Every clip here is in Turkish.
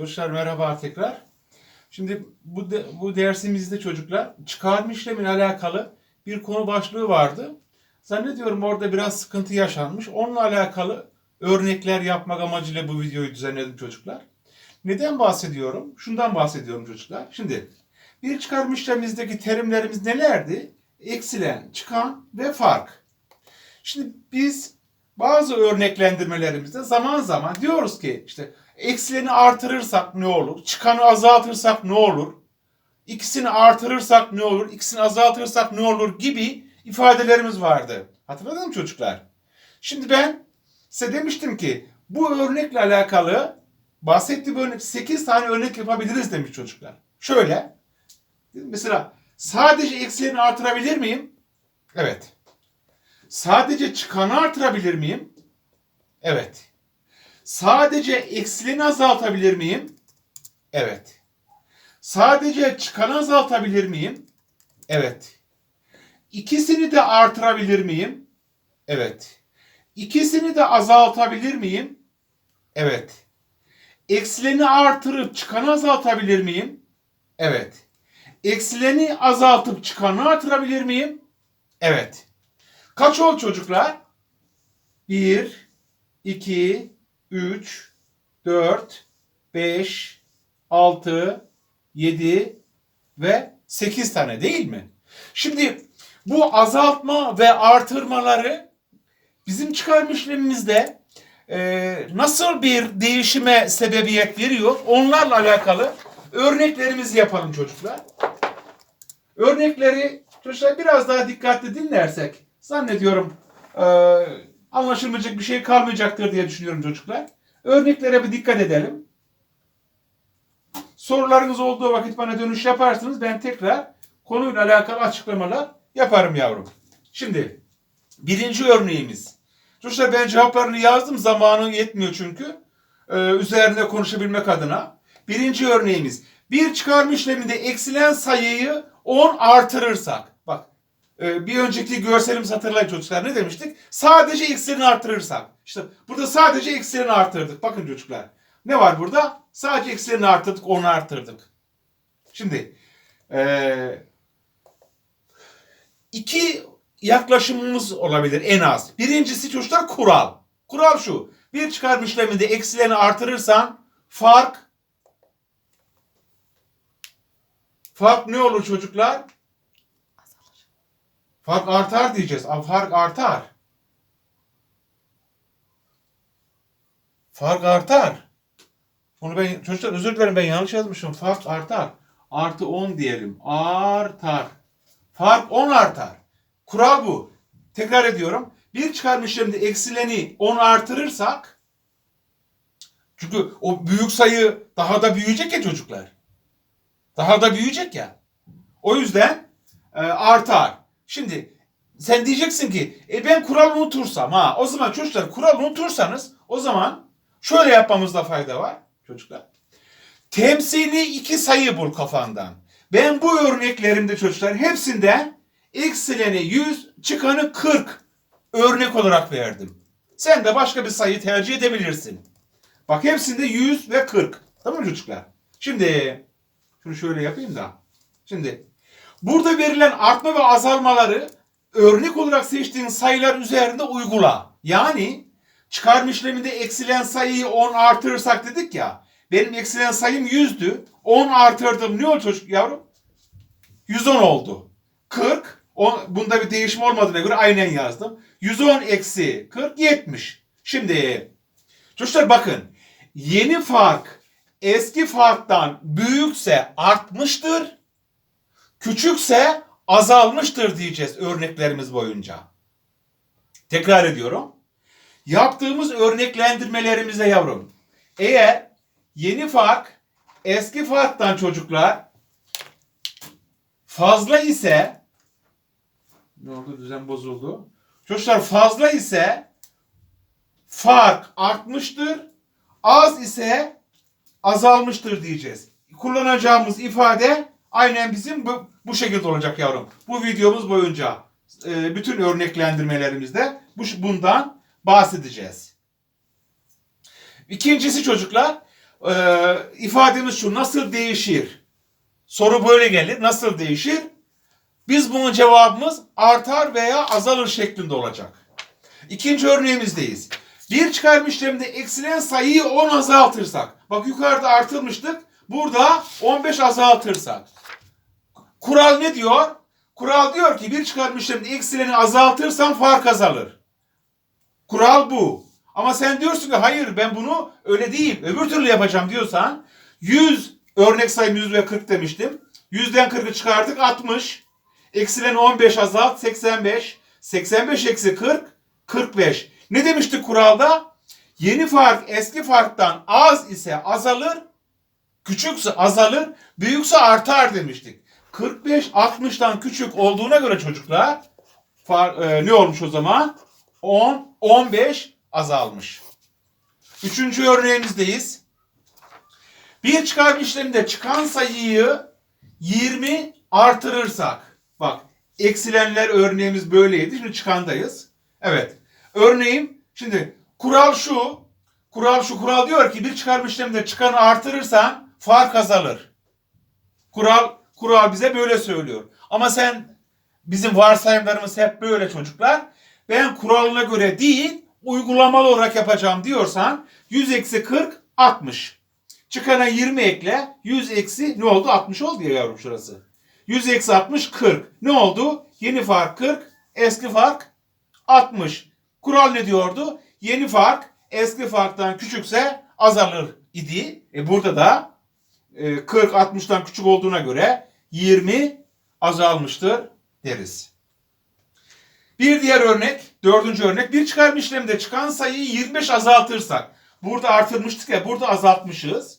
Çocuklar merhaba tekrar. Şimdi bu de- bu dersimizde çocuklar çıkarma işlemiyle alakalı bir konu başlığı vardı. Zannediyorum orada biraz sıkıntı yaşanmış. Onunla alakalı örnekler yapmak amacıyla bu videoyu düzenledim çocuklar. Neden bahsediyorum? Şundan bahsediyorum çocuklar. Şimdi bir çıkarma işlemimizdeki terimlerimiz nelerdi? Eksilen, çıkan ve fark. Şimdi biz bazı örneklendirmelerimizde zaman zaman diyoruz ki işte eksileni artırırsak ne olur? Çıkanı azaltırsak ne olur? İkisini artırırsak ne olur? İkisini azaltırsak ne olur? Gibi ifadelerimiz vardı. Hatırladın mı çocuklar? Şimdi ben size demiştim ki bu örnekle alakalı bahsettiğim örnek 8 tane örnek yapabiliriz demiş çocuklar. Şöyle mesela sadece eksileni artırabilir miyim? Evet. Sadece çıkanı artırabilir miyim? Evet. Sadece eksileni azaltabilir miyim? Evet. Sadece çıkanı azaltabilir miyim? Evet. İkisini de artırabilir miyim? Evet. İkisini de azaltabilir miyim? Evet. Eksileni artırıp çıkanı azaltabilir miyim? Evet. Eksileni azaltıp çıkanı artırabilir miyim? Evet. Kaç oldu çocuklar? 1, 2, 3, 4, 5, 6, 7 ve 8 tane değil mi? Şimdi bu azaltma ve artırmaları bizim çıkarma işlemimizde e, nasıl bir değişime sebebiyet veriyor? Onlarla alakalı örneklerimizi yapalım çocuklar. Örnekleri çocuklar biraz daha dikkatli dinlersek zannediyorum e, anlaşılmayacak bir şey kalmayacaktır diye düşünüyorum çocuklar. Örneklere bir dikkat edelim. Sorularınız olduğu vakit bana dönüş yaparsınız. Ben tekrar konuyla alakalı açıklamalar yaparım yavrum. Şimdi birinci örneğimiz. Çocuklar ben cevaplarını yazdım. Zamanı yetmiyor çünkü. Ee, üzerinde konuşabilmek adına. Birinci örneğimiz. Bir çıkarma işleminde eksilen sayıyı 10 artırırsak. Bak e, bir önceki görselimizi hatırlayın çocuklar. Ne demiştik? Sadece eksileni artırırsak. İşte burada sadece eksileni artırdık. Bakın çocuklar. Ne var burada? Sadece eksileni artırdık, 10'u artırdık. Şimdi e, iki yaklaşımımız olabilir en az. Birincisi çocuklar kural. Kural şu. Bir çıkarma işleminde eksileni artırırsan fark fark ne olur çocuklar? Fark artar diyeceğiz. Fark artar. Fark artar. Bunu ben çocuklar özür dilerim ben yanlış yazmışım. Fark artar. Artı 10 diyelim. Artar. Fark 10 artar. Kural bu. Tekrar ediyorum. Bir çıkarma eksileni 10 artırırsak çünkü o büyük sayı daha da büyüyecek ya çocuklar. Daha da büyüyecek ya. O yüzden e, artar. Şimdi sen diyeceksin ki e ben kural unutursam ha o zaman çocuklar kural unutursanız o zaman şöyle yapmamızda fayda var çocuklar. Temsili iki sayı bul kafandan. Ben bu örneklerimde çocuklar hepsinden eksileni 100 çıkanı 40 örnek olarak verdim. Sen de başka bir sayı tercih edebilirsin. Bak hepsinde 100 ve 40. Tamam mı çocuklar? Şimdi şunu şöyle yapayım da. Şimdi burada verilen artma ve azalmaları örnek olarak seçtiğin sayılar üzerinde uygula. Yani çıkarma işleminde eksilen sayıyı 10 artırırsak dedik ya. Benim eksilen sayım 100'dü. 10 artırdım. Ne oldu çocuk yavrum? 110 oldu. 40. On, bunda bir değişim olmadığına göre aynen yazdım. 110 eksi 40 70. Şimdi çocuklar bakın. Yeni fark eski farktan büyükse artmıştır. Küçükse azalmıştır diyeceğiz örneklerimiz boyunca. Tekrar ediyorum. Yaptığımız örneklendirmelerimizde yavrum. Eğer yeni fark eski farktan çocuklar fazla ise ne oldu düzen bozuldu. Çocuklar fazla ise fark artmıştır. Az ise azalmıştır diyeceğiz. Kullanacağımız ifade aynen bizim bu, bu şekilde olacak yavrum. Bu videomuz boyunca e, bütün örneklendirmelerimizde bu, bundan bahsedeceğiz. İkincisi çocuklar Ee, ifademiz şu. Nasıl değişir? Soru böyle gelir. Nasıl değişir? Biz bunun cevabımız artar veya azalır şeklinde olacak. İkinci örneğimizdeyiz. Bir çıkarma işleminde eksilen sayıyı 10 azaltırsak. Bak yukarıda artırmıştık. Burada 15 azaltırsak. Kural ne diyor? Kural diyor ki bir çıkarma işleminde eksileni azaltırsan fark azalır. Kural bu. Ama sen diyorsun ki hayır ben bunu öyle değil öbür türlü yapacağım diyorsan 100 örnek sayım 100 ve 40 demiştim. 100'den 40'ı çıkardık 60. Eksileni 15 azalt 85. 85 eksi 40 45. Ne demiştik kuralda? Yeni fark eski farktan az ise azalır, küçükse azalır, büyükse artar demiştik. 45 60'tan küçük olduğuna göre çocuklar e, ne olmuş o zaman? 10 15 azalmış. Üçüncü örneğimizdeyiz. Bir çıkarma işleminde çıkan sayıyı 20 artırırsak. Bak eksilenler örneğimiz böyleydi. Şimdi çıkandayız. Evet. Örneğim şimdi kural şu. Kural şu. Kural diyor ki bir çıkarma işleminde çıkanı artırırsan fark azalır. Kural kural bize böyle söylüyor. Ama sen bizim varsayımlarımız hep böyle çocuklar. Ben kuralına göre değil uygulamalı olarak yapacağım diyorsan 100 eksi 40 60. Çıkana 20 ekle 100 eksi ne oldu 60 oldu ya yavrum şurası. 100 eksi 60 40. Ne oldu? Yeni fark 40 eski fark 60. Kural ne diyordu? Yeni fark eski farktan küçükse azalır idi. E burada da 40 60'tan küçük olduğuna göre 20 azalmıştır deriz. Bir diğer örnek, dördüncü örnek. Bir çıkarma işleminde çıkan sayıyı 25 azaltırsak. Burada artırmıştık ya, burada azaltmışız.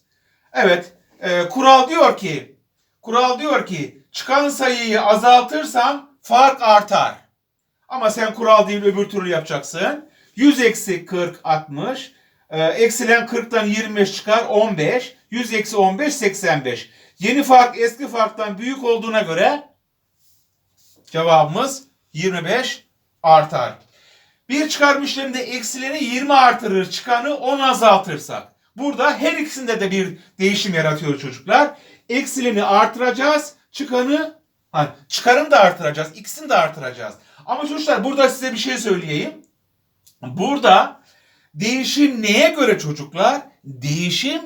Evet, e, kural diyor ki, kural diyor ki çıkan sayıyı azaltırsam fark artar. Ama sen kural değil öbür türlü yapacaksın. 100 eksi 40 60. E, eksilen 40'tan 25 çıkar 15. 100 eksi 15 85. Yeni fark eski farktan büyük olduğuna göre cevabımız 25 artar. Bir çıkarma işleminde eksileni 20 artırır, çıkanı 10 azaltırsak. Burada her ikisinde de bir değişim yaratıyor çocuklar. Eksileni artıracağız, çıkanı ha, çıkarını da artıracağız, ikisini de artıracağız. Ama çocuklar burada size bir şey söyleyeyim. Burada değişim neye göre çocuklar? Değişim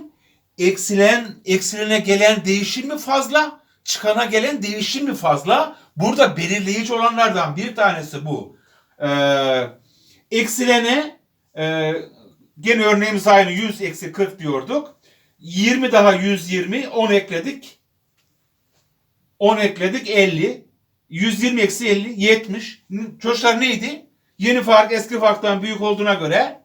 eksilen eksilene gelen değişim mi fazla, çıkana gelen değişim mi fazla? Burada belirleyici olanlardan bir tanesi bu. Ee, eksilene e, gene örneğimiz aynı 100 eksi 40 diyorduk. 20 daha 120 10 ekledik. 10 ekledik 50. 120 eksi 50 70. Çocuklar neydi? Yeni fark eski farktan büyük olduğuna göre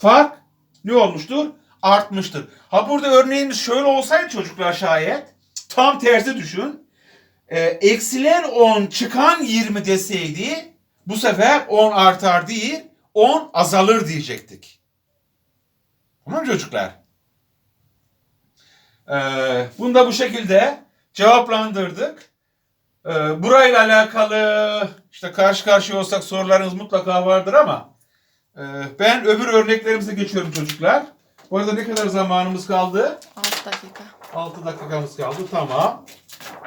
fark ne olmuştur? Artmıştır. Ha burada örneğimiz şöyle olsaydı çocuklar şayet tam tersi düşün. Ee, eksilen 10 çıkan 20 deseydi bu sefer 10 artar değil 10 azalır diyecektik. Tamam çocuklar? Ee, bunu da bu şekilde cevaplandırdık. Ee, burayla alakalı işte karşı karşıya olsak sorularınız mutlaka vardır ama e, ben öbür örneklerimize geçiyorum çocuklar. Bu arada ne kadar zamanımız kaldı? 6 dakika. 6 dakikamız kaldı. Tamam.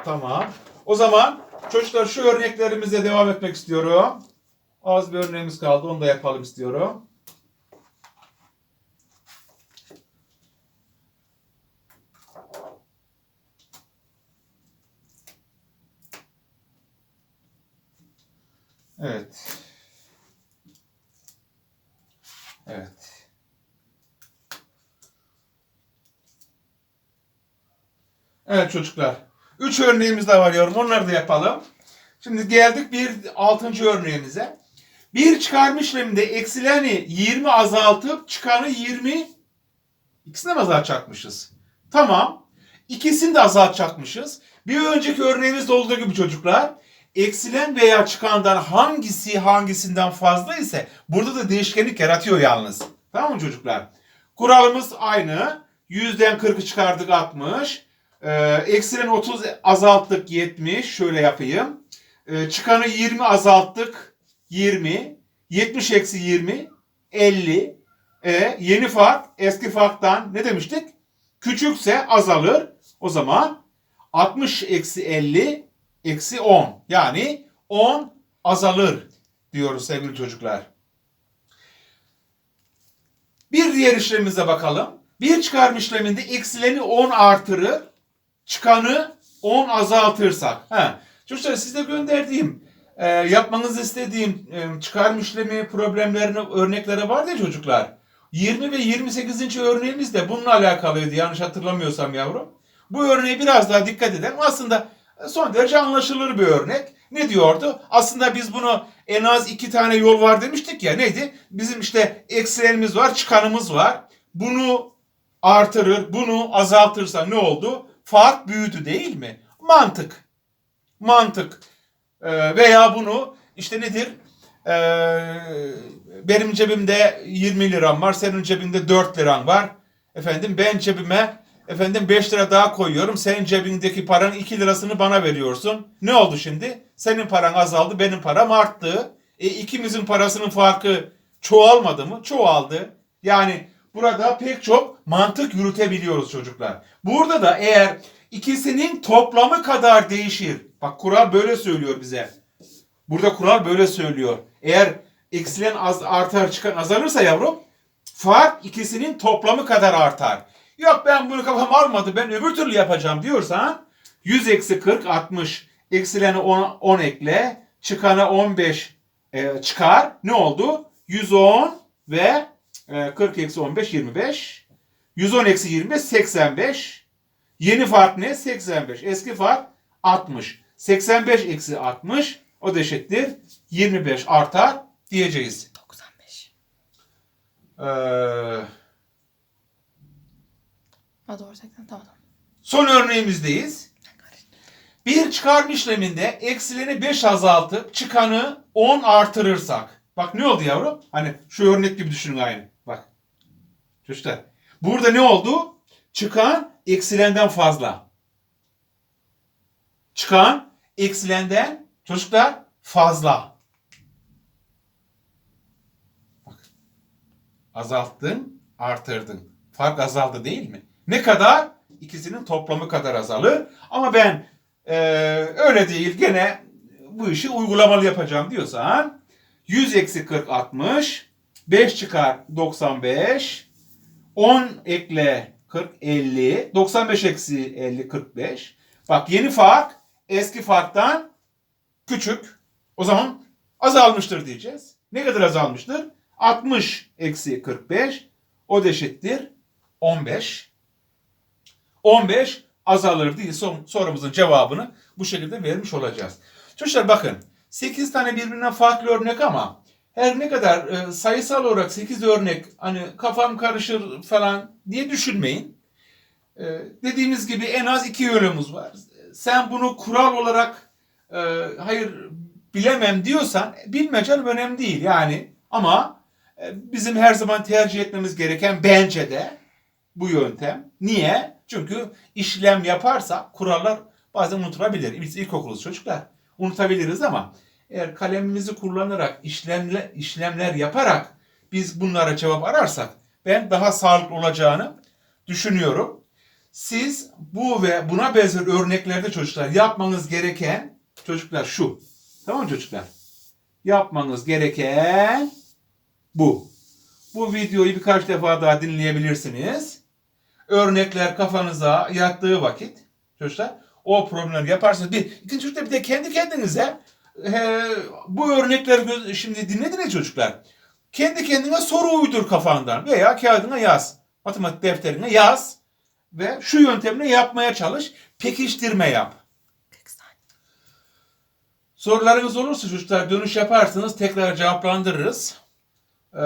Tamam. O zaman çocuklar şu örneklerimize devam etmek istiyorum. Az bir örneğimiz kaldı. Onu da yapalım istiyorum. Evet. Evet. Evet çocuklar. Üç örneğimiz de var yavrum. Onları da yapalım. Şimdi geldik bir altıncı örneğimize. Bir çıkarma işleminde eksileni 20 azaltıp çıkanı 20 ikisini de azaltacakmışız? Tamam. İkisini de azaltacakmışız. Bir önceki örneğimizde olduğu gibi çocuklar eksilen veya çıkandan hangisi hangisinden fazla ise burada da değişkenlik yaratıyor yalnız. Tamam mı çocuklar? Kuralımız aynı. 100'den 40'ı çıkardık 60. Ee, eksilen 30 azalttık 70. Şöyle yapayım. Ee, çıkanı 20 azalttık 20. 70 eksi 20 50. Ee, yeni fark eski farktan ne demiştik? küçükse azalır. O zaman 60 eksi 50 eksi 10. Yani 10 azalır diyoruz sevgili çocuklar. Bir diğer işlemimize bakalım. Bir çıkarma işleminde eksileni 10 artırır, çıkanı 10 azaltırsak. Ha. Çocuklar size gönderdiğim, e, yapmanızı istediğim e, çıkarma işlemi problemlerine örnekleri var ya çocuklar. 20 ve 28. örneğimiz de bununla alakalıydı yanlış hatırlamıyorsam yavrum. Bu örneğe biraz daha dikkat edelim. Aslında son derece anlaşılır bir örnek. Ne diyordu? Aslında biz bunu en az iki tane yol var demiştik ya. Neydi? Bizim işte eksilenimiz var, çıkanımız var. Bunu artırır, bunu azaltırsa ne oldu? Fark büyüdü değil mi? Mantık. Mantık. Ee, veya bunu işte nedir? Ee, benim cebimde 20 liram var, senin cebinde 4 liran var. Efendim ben cebime efendim 5 lira daha koyuyorum. Senin cebindeki paranın 2 lirasını bana veriyorsun. Ne oldu şimdi? Senin paran azaldı, benim param arttı. E, ikimizin parasının farkı çoğalmadı mı? Çoğaldı. Yani burada pek çok mantık yürütebiliyoruz çocuklar. Burada da eğer ikisinin toplamı kadar değişir. Bak kural böyle söylüyor bize. Burada kural böyle söylüyor. Eğer eksilen az artar çıkan azalırsa yavrum fark ikisinin toplamı kadar artar. Yok ben bunu kafam almadı ben öbür türlü yapacağım diyorsan 100 eksi 40 60 eksileni 10, 10 ekle çıkanı 15 e, çıkar. Ne oldu? 110 ve e, 40 eksi 15 25 110 eksi 25 85 Yeni fark ne? 85. Eski fark 60. 85 eksi 60 o da eşittir 25 artar diyeceğiz. 95. Ee, Ha doğru 80 tamam son örneğimizdeyiz. Bir çıkarma işleminde eksileni 5 azaltıp çıkanı 10 artırırsak. Bak ne oldu yavrum? Hani şu örnek gibi düşünün aynı. Bak. Çocuklar. Burada ne oldu? Çıkan eksilenden fazla. Çıkan eksilenden çocuklar fazla. Bak. Azalttın, artırdın. Fark azaldı değil mi? Ne kadar? İkisinin toplamı kadar azalır. Ama ben eee, öyle değil gene bu işi uygulamalı yapacağım diyorsan 100 eksi 40 60 5 çıkar 95 10 ekle 40 50 95 eksi 50 45 bak yeni fark eski farktan küçük o zaman azalmıştır diyeceğiz. Ne kadar azalmıştır? 60 eksi 45 o da eşittir 15. 15 azalır diye son, sorumuzun cevabını bu şekilde vermiş olacağız. Çocuklar bakın 8 tane birbirinden farklı örnek ama her ne kadar e, sayısal olarak 8 örnek hani kafam karışır falan diye düşünmeyin. E, dediğimiz gibi en az iki yönümüz var. Sen bunu kural olarak e, hayır bilemem diyorsan bilme canım önemli değil yani ama e, bizim her zaman tercih etmemiz gereken bence de bu yöntem. Niye? Çünkü işlem yaparsa kurallar bazen unutulabilir. Biz ilkokuluz çocuklar. Unutabiliriz ama eğer kalemimizi kullanarak işlemle, işlemler yaparak biz bunlara cevap ararsak ben daha sağlıklı olacağını düşünüyorum. Siz bu ve buna benzer örneklerde çocuklar yapmanız gereken çocuklar şu. Tamam mı çocuklar? Yapmanız gereken bu. Bu videoyu birkaç defa daha dinleyebilirsiniz. Örnekler kafanıza yattığı vakit çocuklar o problemleri yaparsınız. Bir, ikinci çocuklar bir de kendi kendinize e, bu örnekleri şimdi dinlediniz çocuklar. Kendi kendine soru uydur kafandan veya kağıdına yaz. Matematik defterine yaz ve şu yöntemle yapmaya çalış. Pekiştirme yap. 40 saniye. Sorularınız olursa çocuklar dönüş yaparsınız tekrar cevaplandırırız. Ee,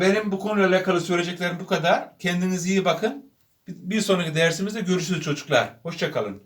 benim bu konuyla alakalı söyleyeceklerim bu kadar. Kendinize iyi bakın. Bir sonraki dersimizde görüşürüz çocuklar. Hoşçakalın.